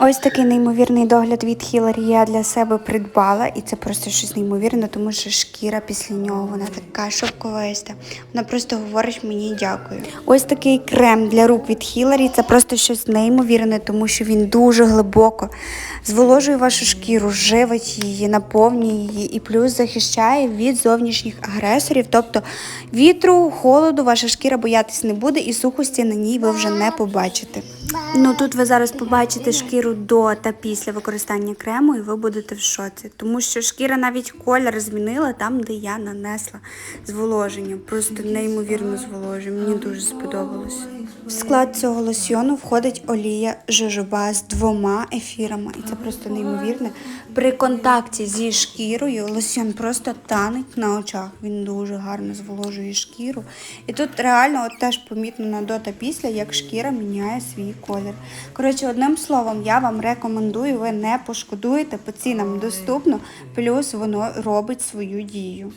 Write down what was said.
Ось такий неймовірний догляд від Хіларі я для себе придбала, і це просто щось неймовірне, тому що шкіра після нього вона така шовковиста. Вона просто говорить мені дякую. Ось такий крем для рук від Хіларі. Це просто щось неймовірне, тому що він дуже глибоко зволожує вашу шкіру, живить її, наповнює її і плюс захищає від зовнішніх агресорів, тобто вітру, холоду, ваша шкіра боятись не буде, і сухості на ній ви вже не побачите. Ну тут ви зараз побачите шкіру до та після використання крему, і ви будете в шоці. Тому що шкіра навіть колір змінила там, де я нанесла зволоження. Просто неймовірно зволожує. Мені дуже сподобалось. В склад цього лосьйону входить олія жожоба з двома ефірами. І це просто неймовірне. При контакті зі шкірою лосьйон просто танеть на очах. Він дуже гарно зволожує шкіру. І тут реально от теж помітно на до та після, як шкіра міняє свій колір. Коротше, одним словом, я вам рекомендую, ви не пошкодуєте, по цінам доступно, плюс воно робить свою дію.